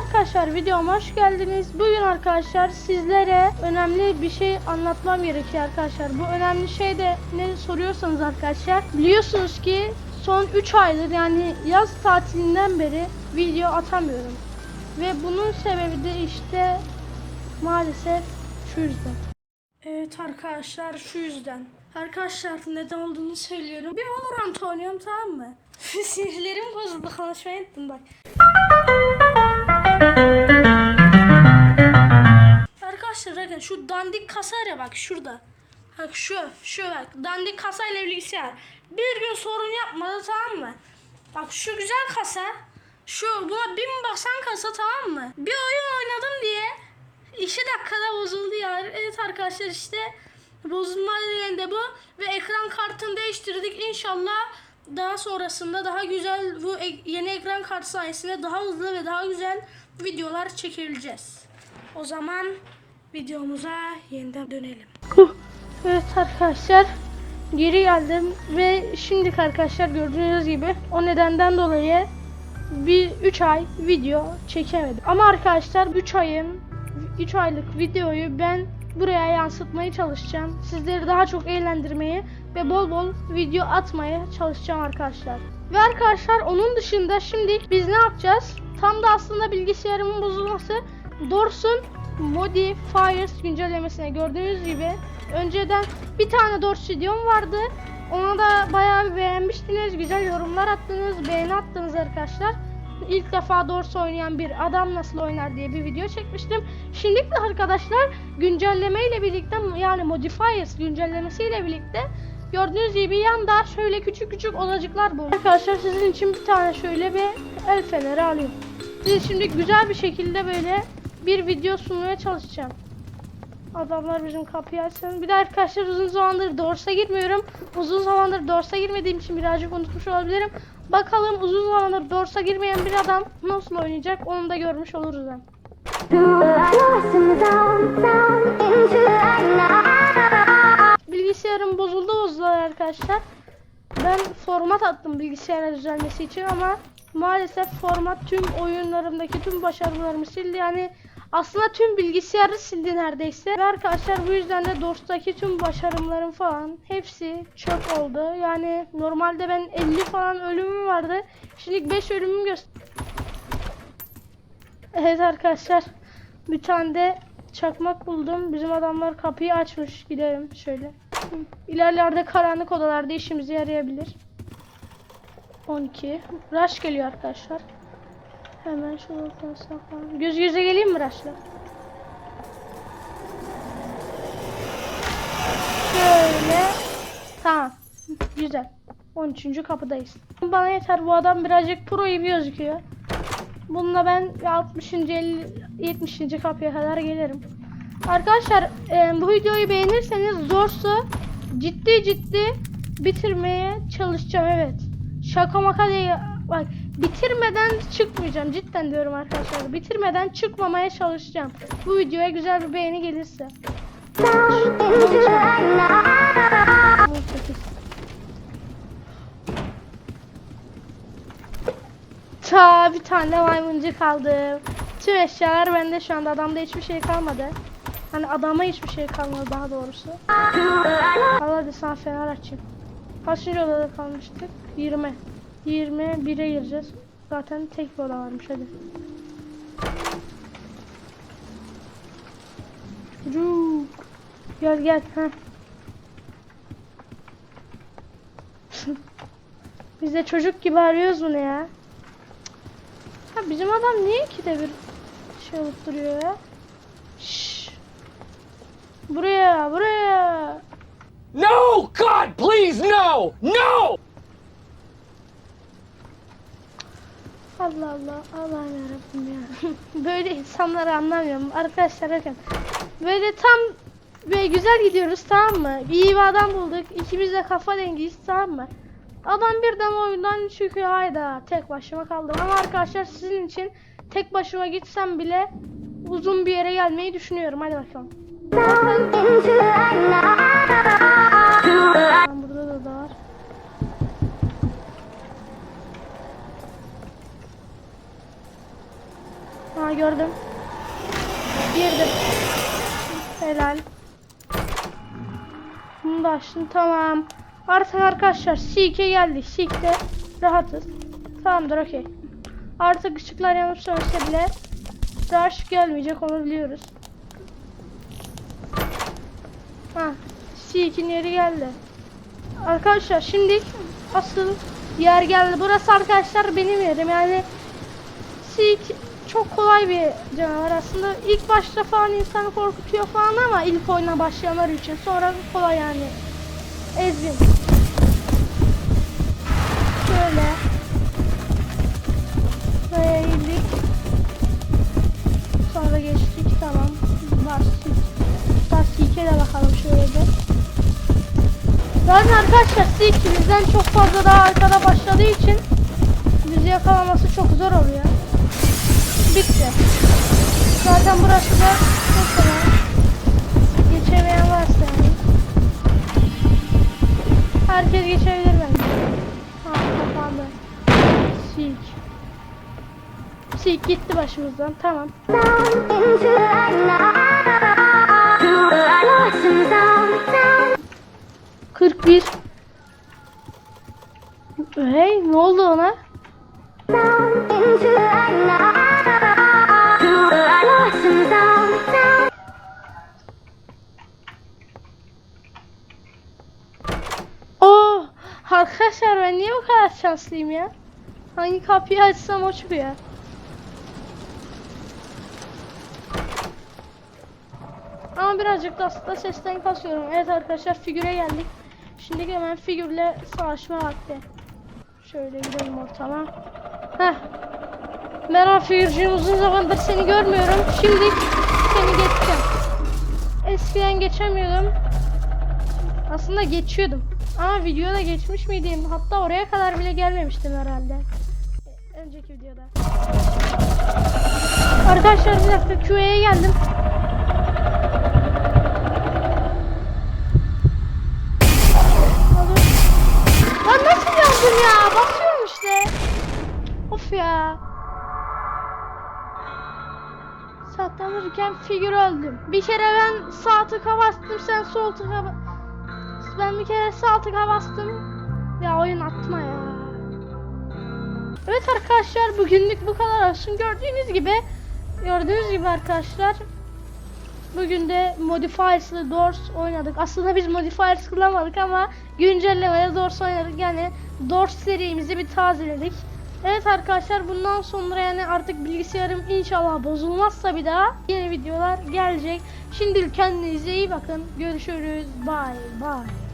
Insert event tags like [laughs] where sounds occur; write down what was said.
arkadaşlar videoma hoş geldiniz. Bugün arkadaşlar sizlere önemli bir şey anlatmam gerekiyor arkadaşlar. Bu önemli şey de ne soruyorsanız arkadaşlar. Biliyorsunuz ki son 3 aydır yani yaz tatilinden beri video atamıyorum. Ve bunun sebebi de işte maalesef şu yüzden. Evet arkadaşlar şu yüzden. Arkadaşlar neden olduğunu söylüyorum. Bir Valorant oynuyorum tamam mı? [laughs] Sinirlerim bozuldu konuşmayı unuttum bak. Şu dandik kasa ya bak şurada. Bak şu, şu bak dandik kasayla bilgisayar. Bir gün sorun yapmadı tamam mı? Bak şu güzel kasa. Şu buna bin baksan kasa tamam mı? Bir oyun oynadım diye 2 dakikada bozuldu ya. Evet arkadaşlar işte bozulma nedeni de bu. Ve ekran kartını değiştirdik. İnşallah daha sonrasında daha güzel bu yeni ekran kartı sayesinde daha hızlı ve daha güzel videolar çekebileceğiz. O zaman videomuza yeniden dönelim. Evet arkadaşlar geri geldim ve şimdilik arkadaşlar gördüğünüz gibi o nedenden dolayı bir 3 ay video çekemedim. Ama arkadaşlar 3 ayın 3 aylık videoyu ben buraya yansıtmaya çalışacağım. Sizleri daha çok eğlendirmeye ve bol bol video atmaya çalışacağım arkadaşlar. Ve arkadaşlar onun dışında şimdi biz ne yapacağız? Tam da aslında bilgisayarımın bozulması Dors'un Modifiers güncellemesine gördüğünüz gibi önceden bir tane Dors videom vardı. Ona da bayağı bir beğenmiştiniz. Güzel yorumlar attınız, beğeni attınız arkadaşlar. İlk defa Dors oynayan bir adam nasıl oynar diye bir video çekmiştim. Şimdilik de arkadaşlar güncelleme ile birlikte yani Modifiers güncellemesiyle birlikte gördüğünüz gibi yanda şöyle küçük küçük odacıklar bu. Arkadaşlar sizin için bir tane şöyle bir el feneri alayım. Size şimdi güzel bir şekilde böyle bir video sunmaya çalışacağım. Adamlar bizim kapıyı açsın. Bir de arkadaşlar uzun zamandır Dors'a girmiyorum. Uzun zamandır Dors'a girmediğim için birazcık unutmuş olabilirim. Bakalım uzun zamandır Dors'a girmeyen bir adam nasıl oynayacak onu da görmüş oluruz hem. Bilgisayarım bozuldu bozuldu arkadaşlar. Ben format attım bilgisayara düzelmesi için ama maalesef format tüm oyunlarımdaki tüm başarılarımı sildi. Yani aslında tüm bilgisayarı sildi neredeyse. Ve arkadaşlar bu yüzden de DOS'taki tüm başarımlarım falan hepsi çöp oldu. Yani normalde ben 50 falan ölümüm vardı. Şimdi 5 ölümüm göster. Evet arkadaşlar bir tane de çakmak buldum. Bizim adamlar kapıyı açmış. Gidelim şöyle. İlerlerde karanlık odalarda işimize yarayabilir. 12. Rush geliyor arkadaşlar. Hemen şuradan saklan. Göz göze geleyim mi Rush'la? Şöyle. Tamam. Güzel. 13. kapıdayız. Bana yeter bu adam birazcık pro gibi gözüküyor. Bununla ben 60. 50, 70. kapıya kadar gelirim. Arkadaşlar e, bu videoyu beğenirseniz Zors'u ciddi ciddi bitirmeye çalışacağım evet. Şaka maka değil. Bak bitirmeden çıkmayacağım. Cidden diyorum arkadaşlar. Bitirmeden çıkmamaya çalışacağım. Bu videoya güzel bir beğeni gelirse. 18. Ta bir tane maymuncu kaldı. Tüm eşyalar bende şu anda. Adamda hiçbir şey kalmadı. Hani adama hiçbir şey kalmadı daha doğrusu. Al hadi sana fener açayım. Kaçıncı odada kalmıştık? 20. 21'e gireceğiz. Zaten tek bir varmış hadi. Çocuk. Gel gel. Heh. [laughs] Biz de çocuk gibi arıyoruz bunu ya. Ha bizim adam niye ki de bir şey olup duruyor ya? Şşş. Buraya, buraya. No! God, please, no! No! Allah Allah, Allah'ım yarabbim ya. [laughs] böyle insanları anlamıyorum. Arkadaşlar bakın. Böyle tam böyle güzel gidiyoruz tamam mı? İyi bir adam bulduk. İkimiz de kafa dengiyiz tamam mı? Adam birden oyundan çıkıyor hayda. Tek başıma kaldım ama arkadaşlar sizin için tek başıma gitsem bile uzun bir yere gelmeyi düşünüyorum. Hadi bakalım. Bunu da açtım. Tamam. Artık arkadaşlar Seek'e geldik. Seek'te rahatız. Tamamdır okey. Artık ışıklar yanıp sönse bile rush gelmeyecek onu biliyoruz. Ha, Seek'in yeri geldi. Arkadaşlar şimdi asıl yer geldi. Burası arkadaşlar benim yerim. Yani Seek çok kolay bir canavar aslında. İlk başta falan insanı korkutuyor falan ama ilk oyuna başlayanlar için. Sonra kolay yani. Ezbin. Şöyle. Buraya indik. Sonra geçtik. Tamam. Bastik. Bastik'e de bakalım şöyle de. Zaten arkadaşlar Seek bizden çok fazla daha arkada başladığı için bizi yakalaması çok zor oluyor. Bitti. Zaten burası da çok kolay. Geçemeyen varsa yani. Herkes geçebilir bence. Ha kapandı. Seek. Seek gitti başımızdan. Tamam. sound. 41. Hey ne oldu ona? Arkadaşlar ben niye bu kadar şanslıyım ya? Hangi kapıyı açsam o çıkıyor. Ama birazcık da aslında sesten kasıyorum. Evet arkadaşlar figüre geldik. Şimdi hemen figürle savaşma vakti. Şöyle gidelim ortama. Heh. Merhaba figürcüğüm uzun zamandır seni görmüyorum. Şimdi seni geçeceğim. Eskiden geçemiyordum. Aslında geçiyordum. Ama videoda geçmiş miydim? Hatta oraya kadar bile gelmemiştim herhalde. Önceki videoda. Arkadaşlar bir dakika QA'ya geldim. Lan nasıl yandım ya? Basıyorum işte. Of ya. Saklanırken figür öldüm. Bir kere ben sağ tıka bastım sen sol tıka ba- Ben bir kere tıka bastım. Ya oyun atma ya. Evet arkadaşlar bugünlük bu kadar olsun. Gördüğünüz gibi gördüğünüz gibi arkadaşlar Bugün de Modifiers'lı Doors oynadık. Aslında biz Modifiers kullanmadık ama güncellemede Doors oynadık. Yani Doors serimizi bir tazeledik. Evet arkadaşlar bundan sonra yani artık bilgisayarım inşallah bozulmazsa bir daha yeni videolar gelecek. Şimdilik kendinize iyi bakın. Görüşürüz. Bye bye.